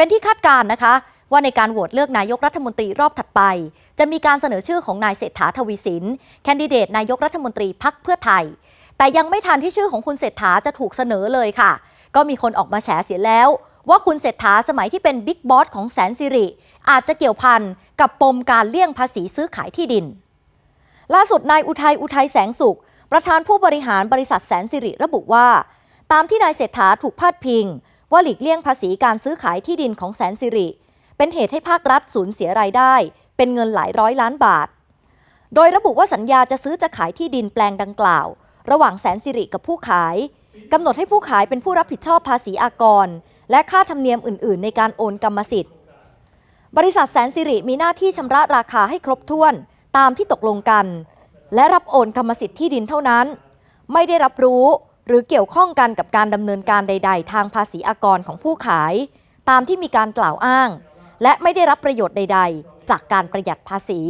เป็นที่คาดการณ์นะคะ ว่าในการโหวตเลือกนายกรัฐมนตรีรอบถัดไป จะมีการเสนอชื่อของนายเศรษฐาทวีสิน แคนดิเดตนายกรัฐมนตรีพักเพื่อไทย แต่ยังไม่ทันที่ชื่อของคุณเศรษฐาจะถูกเสนอเลยค่ะ ก็มีคนออกมาแฉเสียแล้ว ว่าคุณเศรษฐาสมัยที่เป็นบิ๊กบอสของแสนสิริ อาจจะเกี่ยวพันกับปมการเลี่ยงภาษีซื้อขายที่ดิน ล่าสุดนายอุทัยอุทัยแสงสุข ประธานผู้บริหารบริษัทแสนสิริระบุว่า ตามที่นายเศรษฐาถูกพาดพิง ว่าหลีกเลี่ยงภาษีการซื้อขายที่ดินของแสนสิริ เป็นเหตุให้ภาครัฐสูญเสียรายได้ เป็นเงินหลายร้อยล้านบาท โดยระบุว่าสัญญาจะซื้อจะขายที่ดินแปลงดังกล่าว ระหว่างแสนสิริกับผู้ขายกำหนดให้ผู้ขายเป็นผู้รับผิดชอบภาษีอากร และค่าธรรมเนียมอื่น ๆ ในการโอนกรรมสิทธิ์ บริษัทแสนสิริมีหน้าที่ชำระราคาให้ครบถ้วนตามที่ตกลงกัน และรับโอนกรรมสิทธิ์ที่ดินเท่านั้น ไม่ได้รับรู้ หรือเกี่ยวข้องกันกับการดำเนินการใด ๆ ทางภาษีอากรของผู้ขาย ตามที่มีการกล่าวอ้าง และไม่ได้รับประโยชน์ใด ๆ จากการประหยัดภาษี